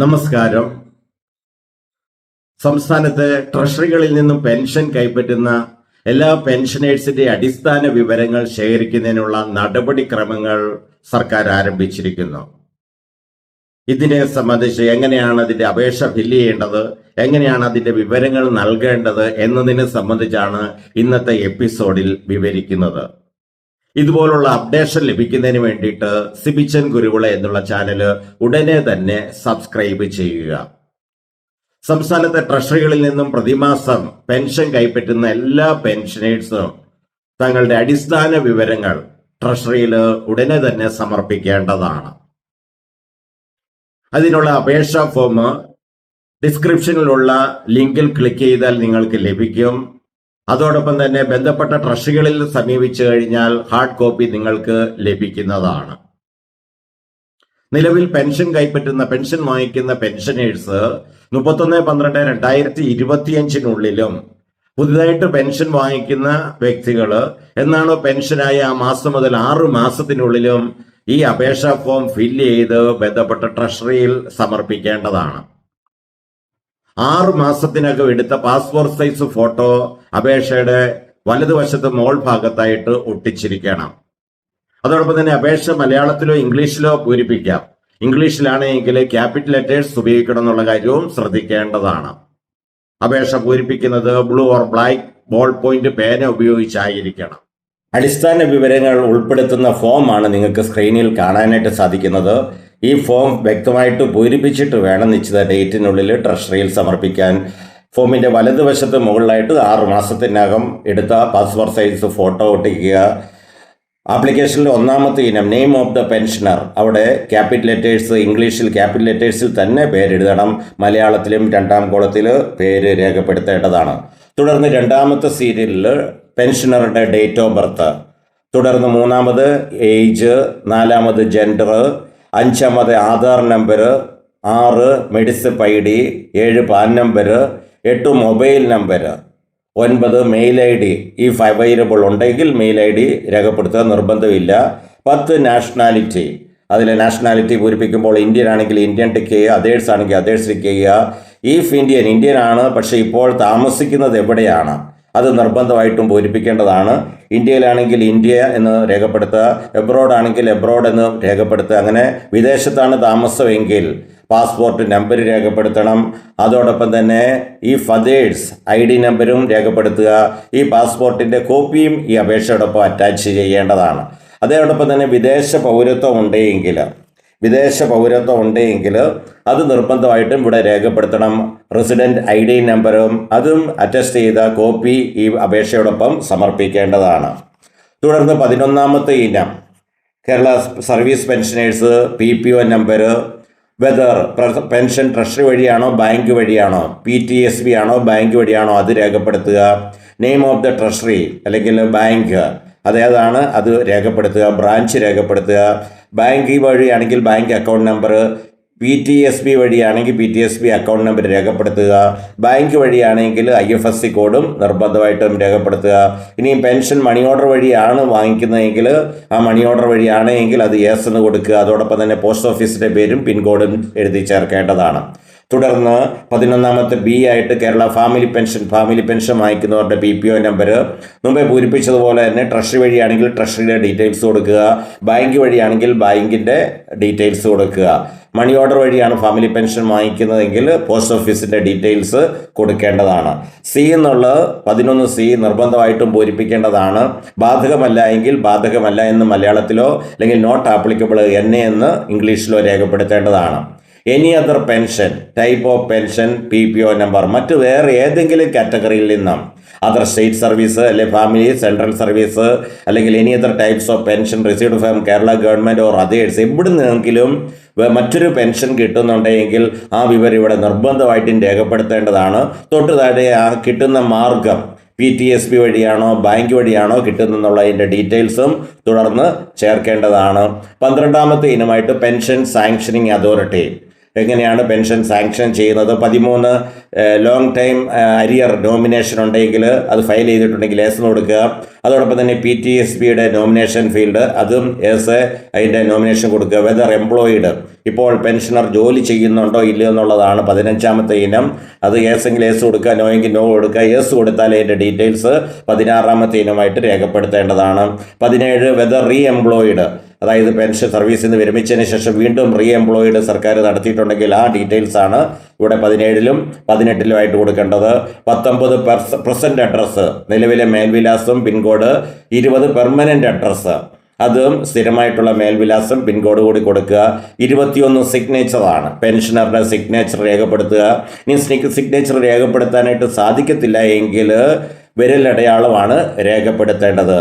നമസ്കാരം. സംസ്ഥാനത്തെ ട്രഷറികളിൽ നിന്നും പെൻഷൻ കൈപ്പറ്റുന്ന എല്ലാ പെൻഷനേഴ്സിന്റെ അടിസ്ഥാന വിവരങ്ങൾ ശേഖരിക്കുന്നതിനുള്ള നടപടിക്രമങ്ങൾ സർക്കാർ ആരംഭിച്ചിരിക്കുന്നു. ഇതിനെ സംബന്ധിച്ച് എങ്ങനെയാണ് അതിന്റെ അപേക്ഷ ഫില്ല് ചെയ്യേണ്ടത് എങ്ങനെയാണ് അതിന്റെ വിവരങ്ങൾ നൽകേണ്ടത് എന്നതിനെ സംബന്ധിച്ചാണ് ഇന്നത്തെ എപ്പിസോഡിൽ വിവരിക്കുന്നത്. ഇതുപോലുള്ള അപ്ഡേഷൻ ലഭിക്കുന്നതിന് വേണ്ടിയിട്ട് സിബിച്ചൻ ഗുരുവിള എന്നുള്ള ചാനൽ ഉടനെ തന്നെ സബ്സ്ക്രൈബ് ചെയ്യുക. സംസ്ഥാനത്തെ ട്രഷറികളിൽ നിന്നും പ്രതിമാസം പെൻഷൻ കൈപ്പറ്റുന്ന എല്ലാ പെൻഷനേഴ്സും തങ്ങളുടെ അടിസ്ഥാന വിവരങ്ങൾ ട്രഷറിയിൽ ഉടനെ തന്നെ സമർപ്പിക്കേണ്ടതാണ്. അതിനുള്ള അപേക്ഷാ ഫോം ഡിസ്ക്രിപ്ഷനിലുള്ള ലിങ്കിൽ ക്ലിക്ക് ചെയ്താൽ നിങ്ങൾക്ക് ലഭിക്കും. അതോടൊപ്പം തന്നെ ബന്ധപ്പെട്ട ട്രഷറികളിൽ സമീപിച്ചു കഴിഞ്ഞാൽ ഹാർഡ് കോപ്പി നിങ്ങൾക്ക് ലഭിക്കുന്നതാണ്. നിലവിൽ പെൻഷൻ കൈപ്പറ്റുന്ന പെൻഷൻ വാങ്ങിക്കുന്ന പെൻഷനേഴ്സ് മുപ്പത്തൊന്ന് പന്ത്രണ്ട് രണ്ടായിരത്തി ഇരുപത്തിയഞ്ചിനുള്ളിലും പുതുതായിട്ട് പെൻഷൻ വാങ്ങിക്കുന്ന വ്യക്തികൾ എന്നാണോ പെൻഷനായ ആ മാസം മുതൽ ആറു മാസത്തിനുള്ളിലും ഈ അപേക്ഷാ ഫോം ഫില്ല് ചെയ്ത് ബന്ധപ്പെട്ട ട്രഷറിയിൽ സമർപ്പിക്കേണ്ടതാണ്. ആറു മാസത്തിനകം എടുത്ത പാസ്പോർട്ട് സൈസ് ഫോട്ടോ അപേക്ഷയുടെ വലതുവശത്ത് മോൾ ഭാഗത്തായിട്ട് ഒട്ടിച്ചിരിക്കണം. അതോടൊപ്പം തന്നെ അപേക്ഷ മലയാളത്തിലോ ഇംഗ്ലീഷിലോ പൂരിപ്പിക്കാം. ഇംഗ്ലീഷിലാണെങ്കിൽ ക്യാപിറ്റൽ ലെറ്റേഴ്സ് ഉപയോഗിക്കണം എന്നുള്ള കാര്യവും ശ്രദ്ധിക്കേണ്ടതാണ്. അപേക്ഷ പൂരിപ്പിക്കുന്നത് blue or black ball point പേന ഉപയോഗിച്ചായിരിക്കണം. അടിസ്ഥാന വിവരങ്ങൾ ഉൾപ്പെടുത്തുന്ന ഫോമാണ് നിങ്ങൾക്ക് സ്ക്രീനിൽ കാണാനായിട്ട് സാധിക്കുന്നത്. ഈ ഫോം വ്യക്തമായിട്ട് പൂരിപ്പിച്ചിട്ട് വേണം നിശ്ചിത ഡേറ്റിനുള്ളിൽ ട്രഷറിയിൽ സമർപ്പിക്കാൻ. ഫോമിന്റെ വലതുവശത്ത് മുകളിലായിട്ട് ആറ് മാസത്തിനകം എടുത്ത പാസ്പോർട്ട് സൈസ് ഫോട്ടോ ഒട്ടിക്കുക. ആപ്ലിക്കേഷനിൽ ഒന്നാമത്തെ ഇനം നെയിം ഓഫ് ദ പെൻഷനർ അവിടെ ക്യാപിറ്റൽ ലെറ്റേഴ്സ് ഇംഗ്ലീഷിൽ ക്യാപിറ്റൽ ലെറ്റേഴ്സിൽ തന്നെ പേരെഴുതണം. മലയാളത്തിലും രണ്ടാം കോളത്തിൽ പേര് രേഖപ്പെടുത്തേണ്ടതാണ്. തുടർന്ന് രണ്ടാമത്തെ സീരിയലിൽ പെൻഷനറുടെ ഡേറ്റ് ഓഫ് ബർത്ത് തുടർന്ന് മൂന്നാമത് ഏജ് നാലാമത് ജെൻഡർ അഞ്ചാമത് ആധാർ നമ്പർ ആറ് മെഡിസിപ്പ് ഐ ഡി ഏഴ് പാൻ നമ്പർ എട്ട് മൊബൈൽ നമ്പർ ഒൻപത് മെയിൽ ഐ ഡി. ഈ അവൈലബിൾ ഉണ്ടെങ്കിൽ മെയിൽ ഐ ഡി രേഖപ്പെടുത്തുക നിർബന്ധമില്ല. പത്ത് നാഷണാലിറ്റി അതിലെ നാഷണാലിറ്റി പൂരിപ്പിക്കുമ്പോൾ ഇന്ത്യൻ ആണെങ്കിൽ ഇന്ത്യൻ ടിക്ക് ചെയ്യുക അതേഴ്സ് ആണെങ്കിൽ അതേഴ്സ് ടിക്ക് ചെയ്യുക ഈഫ് ഇന്ത്യൻ ഇന്ത്യൻ ആണ് പക്ഷേ ഇപ്പോൾ താമസിക്കുന്നത് എവിടെയാണ്? അത് നിർബന്ധമായിട്ടും പൂരിപ്പിക്കേണ്ടതാണ്. ഇന്ത്യയിലാണെങ്കിൽ ഇന്ത്യ എന്ന് രേഖപ്പെടുത്തുക എബ്രോഡ് ആണെങ്കിൽ എബ്രോഡ് എന്ന് രേഖപ്പെടുത്തുക അങ്ങനെ വിദേശത്താണ് താമസമെങ്കിൽ പാസ്പോർട്ട് നമ്പർ രേഖപ്പെടുത്തണം. അതോടൊപ്പം തന്നെ ഈ ഫതേഴ്സ് ഐ ഡി നമ്പരും രേഖപ്പെടുത്തുക. ഈ പാസ്പോർട്ടിന്റെ കോപ്പിയും ഈ അപേക്ഷയോടൊപ്പം അറ്റാച്ച് ചെയ്യേണ്ടതാണ്. അതോടൊപ്പം തന്നെ വിദേശ പൗരത്വം ഉണ്ടെങ്കിൽ വിദേശ പൗരത്വം ഉണ്ടെങ്കിൽ അത് നിർബന്ധമായിട്ടും ഇവിടെ രേഖപ്പെടുത്തണം. റെസിഡന്റ് ഐ ഡി നമ്പറും അതും അറ്റസ്റ്റ് ചെയ്ത കോപ്പി ഈ അപേക്ഷയോടൊപ്പം സമർപ്പിക്കേണ്ടതാണ്. തുടർന്ന് പതിനൊന്നാമത്തെ ഇനം Kerala service pensioners P P O number whether pension treasury വഴിയാണോ bank വഴിയാണോ പി ടി എസ് ബി ആണോ ബാങ്ക് വഴിയാണോ അത് രേഖപ്പെടുത്തുക. നെയിം ഓഫ് ദ ട്രഷറി അല്ലെങ്കിൽ ബാങ്ക് അതേതാണ് അത് രേഖപ്പെടുത്തുക. ബ്രാഞ്ച് രേഖപ്പെടുത്തുക. Bank വഴിയാണെങ്കിൽ bank account number P T S B വഴിയാണെങ്കിൽ P T S B account number രേഖപ്പെടുത്തുക. ബാങ്ക് വഴിയാണെങ്കിൽ ഐ എഫ് എസ് സി കോഡും നിർബന്ധമായിട്ടും രേഖപ്പെടുത്തുക. ഇനിയും പെൻഷൻ മണി ഓർഡർ വഴിയാണ് വാങ്ങിക്കുന്നതെങ്കിൽ ആ മണി ഓർഡർ വഴിയാണെങ്കിൽ അത് യെസ് എന്ന് കൊടുക്കുക. അതോടൊപ്പം തന്നെ പോസ്റ്റ് ഓഫീസിന്റെ പേരും പിൻകോഡും എഴുതി ചേർക്കേണ്ടതാണ്. തുടർന്ന് പതിനൊന്നാമത്തെ ബി ആയിട്ട് Kerala family pension family pension വാങ്ങിക്കുന്നവരുടെ P P O number മുമ്പേ പൂരിപ്പിച്ചതുപോലെ തന്നെ ട്രഷറി വഴിയാണെങ്കിൽ ട്രഷറിയുടെ ഡീറ്റെയിൽസ് കൊടുക്കുക. ബാങ്ക് വഴിയാണെങ്കിൽ ബാങ്കിന്റെ ഡീറ്റെയിൽസ് കൊടുക്കുക. മണി ഓർഡർ വഴിയാണ് ഫാമിലി പെൻഷൻ വാങ്ങിക്കുന്നതെങ്കിൽ പോസ്റ്റ് ഓഫീസിന്റെ ഡീറ്റെയിൽസ് കൊടുക്കേണ്ടതാണ്. സി എന്നുള്ള പതിനൊന്ന് സി നിർബന്ധമായിട്ടും പൂരിപ്പിക്കേണ്ടതാണ്. ബാധകമല്ല എങ്കിൽ ബാധകമല്ല എന്ന് മലയാളത്തിലോ അല്ലെങ്കിൽ നോട്ട് ആപ്ലിക്കബിൾ എന്നെ എന്ന് ഇംഗ്ലീഷിലോ രേഖപ്പെടുത്തേണ്ടതാണ്. Any other pension type of pension P P O number മറ്റ് വേറെ ഏതെങ്കിലും കാറ്റഗറിയിൽ നിന്നും അതർ സ്റ്റേറ്റ് സർവീസ് അല്ലെ ഫാമിലി സെൻട്രൽ സർവീസ് അല്ലെങ്കിൽ any other types of pension received from Kerala government or others എവിടെ നിന്നെങ്കിലും മറ്റൊരു പെൻഷൻ കിട്ടുന്നുണ്ടെങ്കിൽ ആ വിവരം ഇവിടെ നിർബന്ധമായിട്ടും രേഖപ്പെടുത്തേണ്ടതാണ്. തൊട്ട് താഴെ ആ കിട്ടുന്ന മാർഗം പി ടി എസ് പി വഴിയാണോ ബാങ്ക് വഴിയാണോ കിട്ടുന്നെന്നുള്ളതിന്റെ ഡീറ്റെയിൽസും തുടർന്ന് ചേർക്കേണ്ടതാണ്. പന്ത്രണ്ടാമത്തെ ഇനമായിട്ട് പെൻഷൻ സാങ്ഷനിങ് അതോറിറ്റി എങ്ങനെയാണ് പെൻഷൻ സാങ്ഷൻ ചെയ്യുന്നത്? പതിമൂന്ന് ലോങ് ടൈം അരിയർ നോമിനേഷൻ ഉണ്ടെങ്കിൽ അത് ഫയൽ ചെയ്തിട്ടുണ്ടെങ്കിൽ എസ് കൊടുക്കുക. അതോടൊപ്പം തന്നെ പി ടി എസ് ബിയുടെ നോമിനേഷൻ ഫീൽഡ് അതും എസ് അതിന്റെ നോമിനേഷൻ കൊടുക്കുക. വെതർ എംപ്ലോയിഡ് ഇപ്പോൾ പെൻഷനർ ജോലി ചെയ്യുന്നുണ്ടോ ഇല്ലയോ എന്നുള്ളതാണ് പതിനഞ്ചാമത്തെ ഇനം. അത് എസ് എങ്കിൽ എസ് കൊടുക്കുക. നോ എങ്കിൽ നോ കൊടുക്കുക. എസ് കൊടുത്താൽ അതിന്റെ ഡീറ്റെയിൽസ് പതിനാറാമത്തെ ഇനമായിട്ട് രേഖപ്പെടുത്തേണ്ടതാണ്. പതിനേഴ് വെതർ റീ എംപ്ലോയിഡ് അതായത് പെൻഷൻ സർവീസിൽ നിന്ന് വിരമിച്ചതിന് ശേഷം വീണ്ടും റീ എംപ്ലോയിഡ് സർക്കാർ നടത്തിയിട്ടുണ്ടെങ്കിൽ ആ ഡീറ്റെയിൽസ് ആണ് ഇവിടെ പതിനേഴിലും പതിനെട്ടിലും ആയിട്ട് കൊടുക്കേണ്ടത്. പത്തൊമ്പത് പ്രസന്റ് അഡ്രസ്സ് നിലവിലെ മേൽവിലാസം പിൻകോഡ് ഇരുപത് പെർമനന്റ് അഡ്രസ്സ് അതും സ്ഥിരമായിട്ടുള്ള മേൽവിലാസം പിൻകോഡ് കൂടി കൊടുക്കുക. ഇരുപത്തിയൊന്ന് സിഗ്നേച്ചറാണ് പെൻഷനറുടെ സിഗ്നേച്ചർ രേഖപ്പെടുത്തുക. ഇനി സിഗ്നേച്ചർ രേഖപ്പെടുത്താനായിട്ട് സാധിക്കത്തില്ല എങ്കിൽ വിരലടയാളമാണ് രേഖപ്പെടുത്തേണ്ടത്.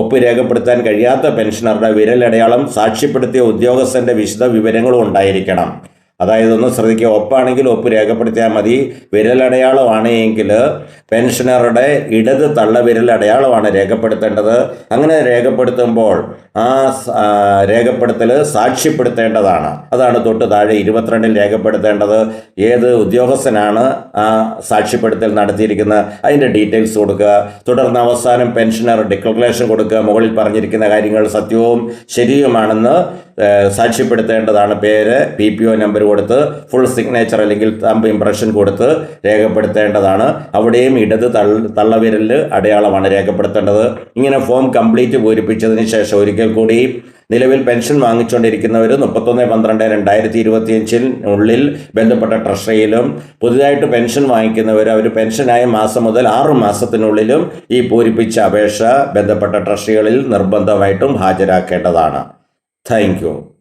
ഒപ്പ് രേഖപ്പെടുത്താൻ കഴിയാത്ത പെൻഷനറുടെ വിരലടയാളം സാക്ഷ്യപ്പെടുത്തിയ ഉദ്യോഗസ്ഥന്റെ വിശദ വിവരങ്ങളും ഉണ്ടായിരിക്കണം. അതായത് ഒന്ന് ശ്രദ്ധിക്കുക. ഒപ്പാണെങ്കിൽ ഒപ്പ് രേഖപ്പെടുത്തിയാൽ മതി. വിരലടയാളമാണ് എങ്കിൽ പെൻഷനറുടെ ഇടത് തള്ള വിരലടയാളമാണ് രേഖപ്പെടുത്തേണ്ടത്. അങ്ങനെ രേഖപ്പെടുത്തുമ്പോൾ ആ രേഖപ്പെടുത്തൽ സാക്ഷ്യപ്പെടുത്തേണ്ടതാണ്. അതാണ് തൊട്ട് താഴെ ഇരുപത്തിരണ്ടിൽ രേഖപ്പെടുത്തേണ്ടത്. ഏത് ഉദ്യോഗസ്ഥനാണ് ആ സാക്ഷ്യപ്പെടുത്തൽ നടത്തിയിരിക്കുന്നത്? അതിന്റെ ഡീറ്റെയിൽസ് കൊടുക്കുക. തുടർന്ന് അവസാനം പെൻഷനർ ഡിക്ലറേഷൻ കൊടുക്കുക. മുകളിൽ പറഞ്ഞിരിക്കുന്ന കാര്യങ്ങൾ സത്യവും ശരിയുമാണെന്ന് സാക്ഷ്യപ്പെടുത്തേണ്ടതാണ് പേര് പി പി ഒ നമ്പർ കൊടുത്ത് ഫുൾ സിഗ്നേച്ചർ അല്ലെങ്കിൽ തമ്പ് ഇംപ്രഷൻ കൊടുത്ത് രേഖപ്പെടുത്തേണ്ടതാണ്. അവിടെയും ഇടത് തള്ള തള്ളവിരലിൽ അടയാളമാണ് രേഖപ്പെടുത്തേണ്ടത്. ഇങ്ങനെ ഫോം കംപ്ലീറ്റ് പൂരിപ്പിച്ചതിന് ശേഷം ഒരിക്കൽ കൂടി നിലവിൽ പെൻഷൻ വാങ്ങിച്ചുകൊണ്ടിരിക്കുന്നവർ മുപ്പത്തൊന്ന് പന്ത്രണ്ട് രണ്ടായിരത്തി ഇരുപത്തിയഞ്ചിൽ ഉള്ളിൽ ബന്ധപ്പെട്ട ട്രഷറിയിലും പുതുതായിട്ട് പെൻഷൻ വാങ്ങിക്കുന്നവർ അവർ പെൻഷനായ മാസം മുതൽ ആറു മാസത്തിനുള്ളിലും ഈ പൂരിപ്പിച്ച അപേക്ഷ ബന്ധപ്പെട്ട ട്രഷറികളിൽ നിർബന്ധമായിട്ടും ഹാജരാക്കേണ്ടതാണ്. Thank you.